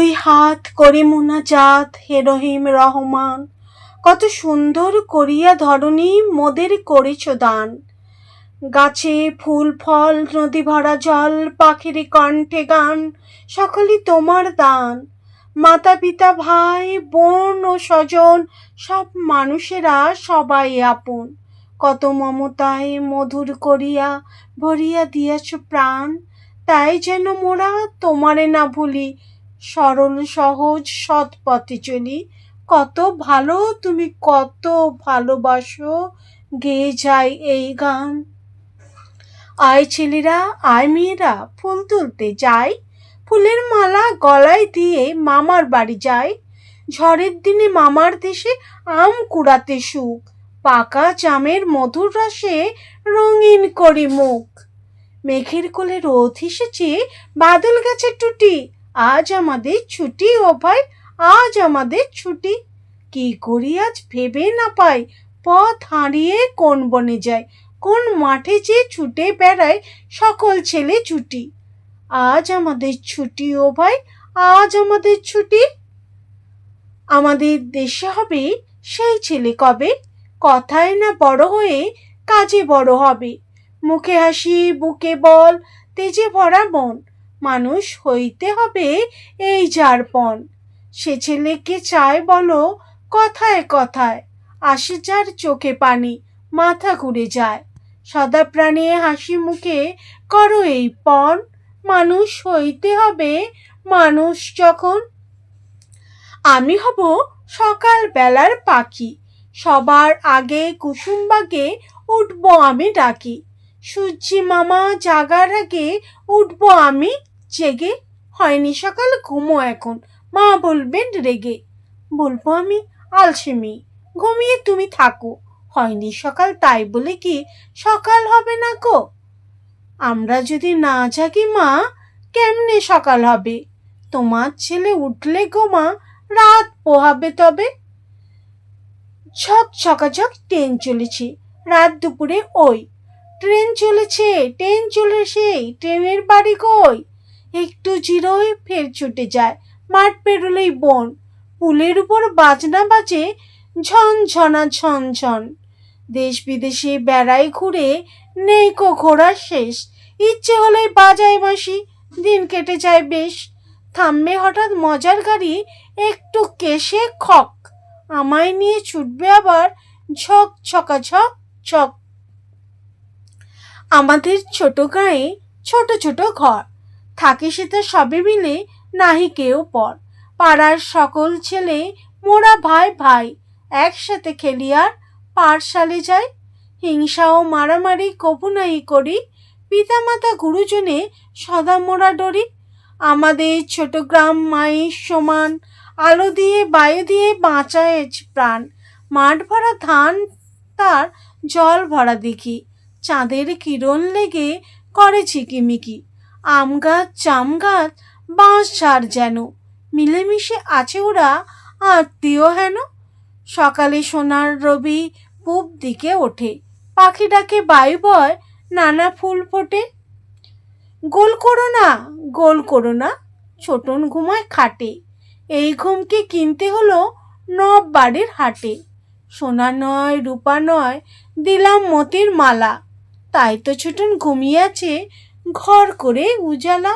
দুই হাত করি মুনাজাত হে রহিম রহমান। কত সুন্দর করিয়া ধরণী মোদের করেছ দান। গাছে ফুল, ফল, নদী ভরা জল, পাখির কণ্ঠে গান, সকলই তোমার দান। মাতা, পিতা, ভাই, বোন ও স্বজন, সব মানুষেরা সবাই আপন। কত মমতায় মধুর করিয়া ভরিয়া দিয়াছ প্রাণ, তাই যেন মোরা তোমারে না ভুলি সরল সহজ, সৎ পথে চলি। কত ভালো তুমি, কত ভালোবাসো গেয়ে যায় এই গান। আয় ছেলেরা, আয় মেয়েরা, ফুল তুলতে যাই। ফুলের মালা গলায় দিয়ে মামার বাড়ি যায় ঝড়ের দিনে মামার দেশে আম কুড়াতে সুখ। পাকা জামের মধুর রসে রঙিন করি মুখ। মেঘের কোলে রোদ এসেছে, বাদল গেছে টুটি। আজ আমাদের ছুটি, ও ভাই, আজ আমাদের ছুটি। কি করি আজ ভেবে না পাই, পথ হারিয়ে কোন বনে যায় কোন মাঠে যে ছুটে বেড়ায় সকল ছেলে ছুটি। আজ আমাদের ছুটি, ও ভাই, আজ আমাদের ছুটি। আমাদের দেশে হবে সেই ছেলে কবে? কথায় না বড় হয়ে কাজে বড় হবে। মুখে হাসি, বুকে বল, তেজে ভরা মন। মানুষ হইতে হবে এই যার পণ সে ছেলেকে চায় বলো কথায় কথায়, আসে যার চোখে পানি, মাথা ঘুরে যায়। সদা প্রাণে হাসি মুখে করো এই পণ, মানুষ হইতে হবে মানুষ যখন। আমি হব সকাল বেলার পাখি, সবার আগে কুসুমবাগে উঠব আমি ডাকি। সূর্যি মামা জাগার আগে উঠব আমি জেগে, হয়নি সকাল, ঘুমো এখন। মা বলবেন, রেগে। বলব আমি, আলসেমি, ঘুমিয়ে তুমি থাকো। হয়নি সকাল, তাই বলে কি সকাল হবে না গো? আমরা যদি না জাগি মা, কেমনে সকাল হবে? তোমার ছেলে উঠলে গো মা, রাত পোহাবে তবে? ঝক, ঝকাঝক, ট্রেন চলেছে। রাত দুপুরে ওই। ট্রেন চলেছে ট্রেন চলেছে ট্রেনের বাড়ি কই? একটু জিরোই ফের ছুটে যায় মাঠ পেরোলেই বন। পুলের উপর বাজনা বাজে ঝন ঝনা ঝন ঝন। দেশ বিদেশে বেড়াই ঘুরে নেই কো ঘোরার শেষ। ইচ্ছে হলেই বাজায় বাঁশি দিন কেটে যায় বেশ। থামবে হঠাৎ মজার গাড়ি, একটু কেশে খক। আমায় নিয়ে ছুটবে আবার ঝক ছকা ঝক ঝক। আমাদের ছোট গায়ে ছোট ছোট ঘর। থাকে সেটা সবে মিলে নাহি কেউ পর। পাড়ার সকল ছেলে মোরা ভাই ভাই, একসাথে খেলি আর পাঠশালে যাই। হিংসা ও মারামারি কবু নাই করি, পিতামাতা গুরুজনে সদা মোরা ডরি। আমাদের ছোট গ্রাম মায়ের সমান, আলো দিয়ে বায়ু দিয়ে বাঁচায় প্রাণ। মাঠ ভরা ধান তার জল ভরা দেখি, চাঁদের কিরণ লেগে করে ঝিকিমিকি। আম গাছ জাম গাছ বাঁশ, ঝাড় যেন। মিলেমিশে আছে ওরা, আত্মীয় হেন। সকালে সোনার রবি পূব দিকে ওঠে। পাখি ডাকে বায়ু বয়, নানা ফুল ফোটে। গোল করো না, গোল করো না, ছোটন ঘুমায় খাটে। এই ঘুমকে কিনতে হলো নব বাড়ির হাটে। সোনা নয়, রূপা নয়, দিলাম মতির মালা। তাই তো ছোটন ঘুমিয়ে আছে ঘর করে উজালা